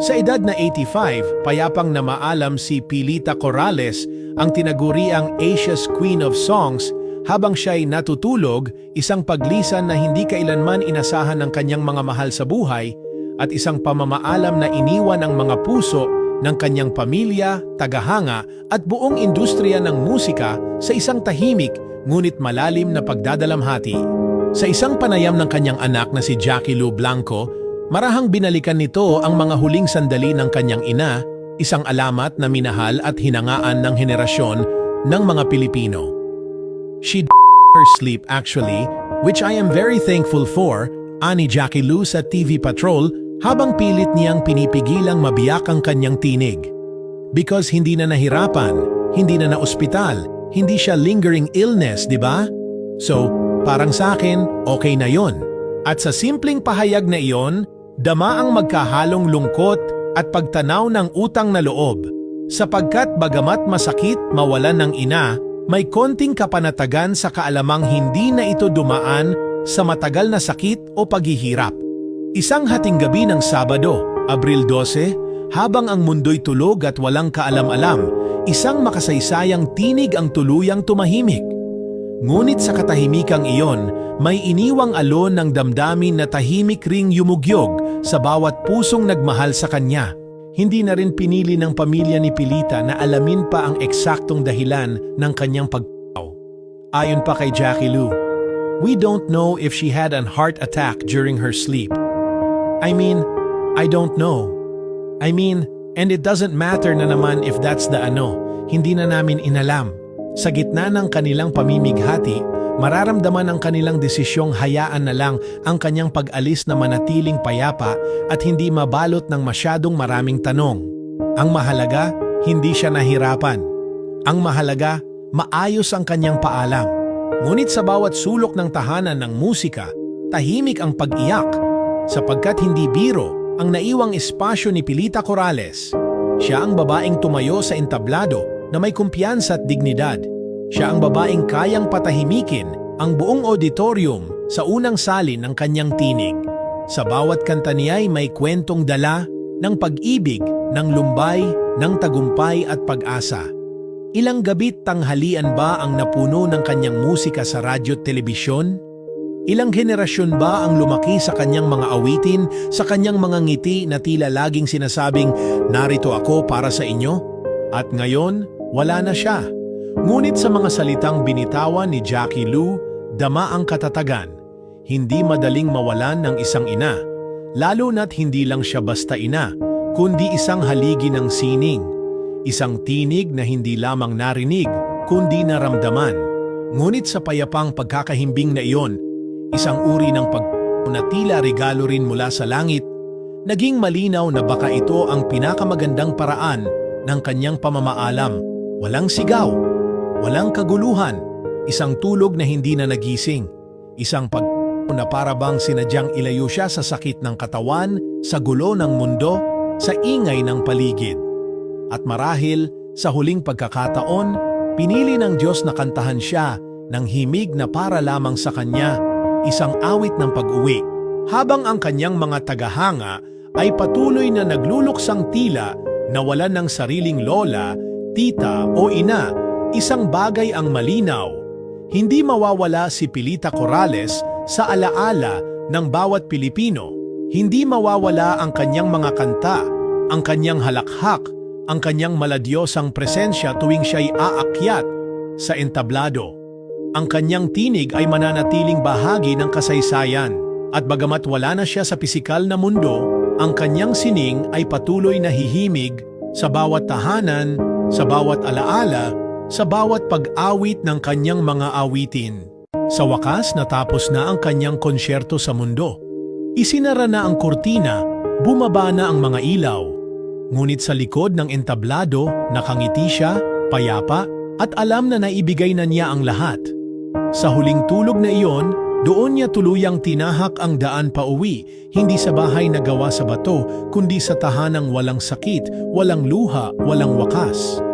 Sa edad na 85, payapang na maalam si Pilita Corrales ang tinaguriang Asia's Queen of Songs habang siya'y natutulog, isang paglisan na hindi kailanman inasahan ng kanyang mga mahal sa buhay at isang pamamaalam na iniwan ang mga puso ng kanyang pamilya, tagahanga at buong industriya ng musika sa isang tahimik ngunit malalim na pagdadalamhati. Sa isang panayam ng kanyang anak na si Jackie Lou Blanco, marahang binalikan nito ang mga huling sandali ng kanyang ina, isang alamat na minahal at hinangaan ng henerasyon ng mga Pilipino. She her sleep actually, which I am very thankful for, ani Jackie Lou sa TV Patrol habang pilit niyang pinipigilang mabiyak ang kanyang tinig. Because hindi na nahirapan, hindi na na-ospital, hindi siya lingering illness, di ba? So, parang sa akin, okay na yon. At sa simpleng pahayag na iyon, dama ang magkahalong lungkot at pagtanaw ng utang na loob. Sapagkat bagamat masakit mawalan ng ina, may konting kapanatagan sa kaalamang hindi na ito dumaan sa matagal na sakit o paghihirap. Isang hating gabi ng Sabado, Abril 12, habang ang mundo'y tulog at walang kaalam-alam, isang makasaysayang tinig ang tuluyang tumahimik. Ngunit sa katahimikang iyon, may iniwang alon ng damdamin na tahimik ring yumugyog sa bawat pusong nagmahal sa kanya. Hindi na rin pinili ng pamilya ni Pilita na alamin pa ang eksaktong dahilan ng kanyang pagpaw. Ayon pa kay Jackie Lou, we don't know if she had an heart attack during her sleep. I mean, I don't know. I mean, and it doesn't matter na naman if that's the ano, hindi na namin inalam. Sa gitna ng kanilang pamimighati, mararamdaman ang kanilang desisyong hayaan na lang ang kanyang pag-alis na manatiling payapa at hindi mabalot ng masyadong maraming tanong. Ang mahalaga, hindi siya nahirapan. Ang mahalaga, maayos ang kanyang paalam. Ngunit sa bawat sulok ng tahanan ng musika, tahimik ang pag-iyak sapagkat hindi biro ang naiwang espasyo ni Pilita Corrales. Siya ang babaeng tumayo sa entablado na may kumpiyansa at dignidad. Siya ang babaeng kayang patahimikin ang buong auditorium sa unang salin ng kanyang tinig. Sa bawat kanta niya'y may kwentong dala ng pag-ibig, ng lumbay, ng tagumpay at pag-asa. Ilang gabi't tanghalian ba ang napuno ng kanyang musika sa radyo at telebisyon? Ilang henerasyon ba ang lumaki sa kanyang mga awitin, sa kanyang mga ngiti na tila laging sinasabing, narito ako para sa inyo? At ngayon, wala na siya. Ngunit sa mga salitang binitawan ni Jackie Lou, dama ang katatagan. Hindi madaling mawalan ng isang ina, lalo na't hindi lang siya basta ina, kundi isang haligi ng sining. Isang tinig na hindi lamang narinig, kundi naramdaman. Ngunit sa payapang pagkakahimbing na iyon, isang uri ng pag na tila regalo rin mula sa langit, naging malinaw na baka ito ang pinakamagandang paraan ng kanyang pamamaalam. Walang sigaw, walang kaguluhan, isang tulog na hindi na nagising, isang pag na para bang sinadyang ilayo siya sa sakit ng katawan, sa gulo ng mundo, sa ingay ng paligid. At marahil, sa huling pagkakataon, pinili ng Diyos na kantahan siya ng himig na para lamang sa kanya, isang awit ng pag-uwi, habang ang kanyang mga tagahanga ay patuloy na nagluluksang tila na wala ng sariling lola, tita o ina, isang bagay ang malinaw. Hindi mawawala si Pilita Corrales sa alaala ng bawat Pilipino. Hindi mawawala ang kanyang mga kanta, ang kanyang halakhak, ang kanyang maladyosang presensya tuwing siya'y aakyat sa entablado. Ang kanyang tinig ay mananatiling bahagi ng kasaysayan. At bagamat wala na siya sa pisikal na mundo, ang kanyang sining ay patuloy na hihimig sa bawat tahanan, sa bawat alaala, sa bawat pag-awit ng kanyang mga awitin. Sa wakas natapos na ang kanyang konsyerto sa mundo. Isinara na ang kurtina, bumaba na ang mga ilaw. Ngunit sa likod ng entablado, nakangiti siya, payapa, at alam na naibigay na niya ang lahat. Sa huling tulog na iyon, doon niya tuluyang tinahak ang daan pa uwi, hindi sa bahay na gawa sa bato, kundi sa tahanang walang sakit, walang luha, walang wakas.